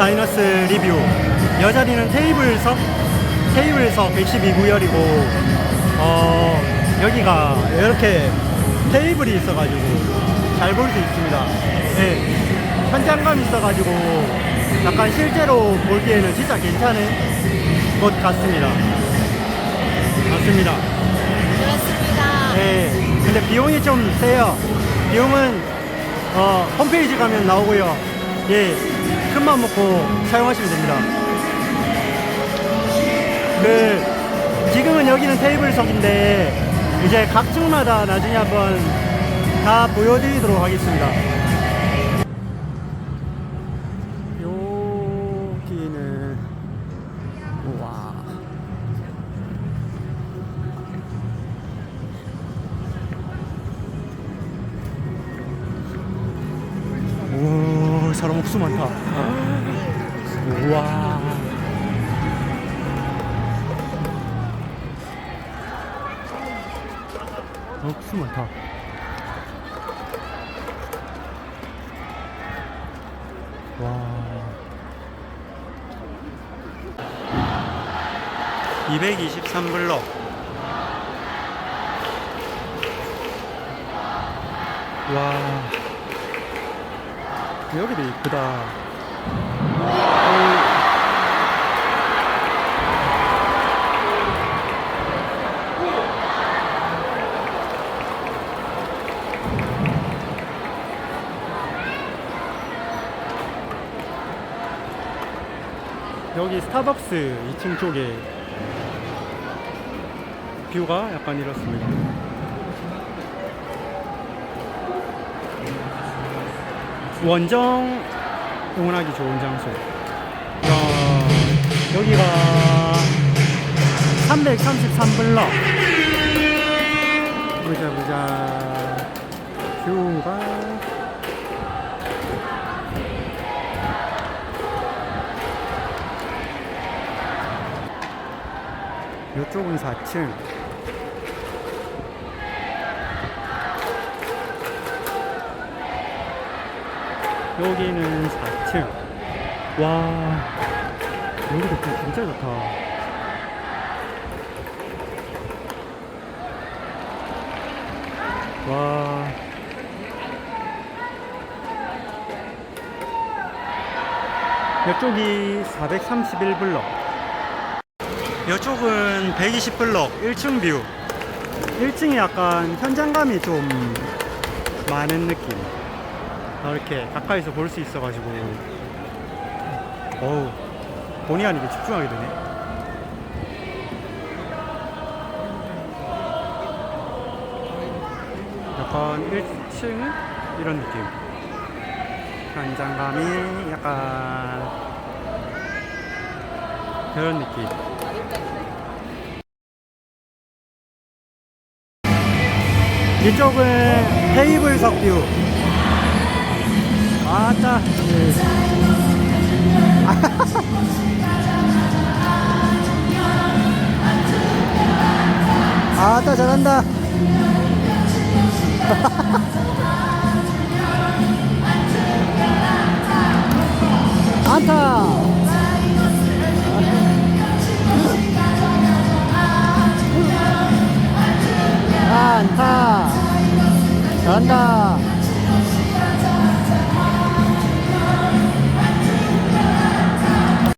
다이너스 리뷰 여자리는 테이블석 테이블석 112구열이고 어 여기가 이렇게 테이블이 있어가지고 잘 볼 수 있습니다. 네, 현장감 있어가지고 약간 실제로 보기에는 진짜 괜찮은 곳 같습니다. 맞습니다. 그렇습니다. 네, 근데 비용이 좀 세요. 비용은 어, 홈페이지 가면 나오고요. 예, 큰맘 먹고 사용하시면 됩니다. 그 지금은 여기는 테이블석인데 이제 각 층마다 나중에 한번 다 보여드리도록 하겠습니다. 사람 억수 많다. 우와. 억수 많다. 와. 223블럭. 와 여기도 이쁘다. 여기 스타벅스 2층 쪽에 뷰가 약간 이렇습니다. 원정 응원하기 좋은 장소. 야, 여기가 333블럭. 보자, 보자. 뷰가. 이쪽은 4층. 여기는 4층. 와, 여기도 뷰 진짜 좋다. 와. 이쪽이 431블럭. 이쪽은 120블럭 1층 뷰. 1층이 약간 현장감이 좀 많은 느낌. 이렇게 가까이서 볼 수 있어가지고. 어우 본의 아니게 집중하게 되네. 약간 1층은 이런 느낌. 현장감이 약간 그런 느낌. 이쪽은 테이블 석 뷰 아따. 예. 아따 잘한다. 안타. 안타. 잘한다.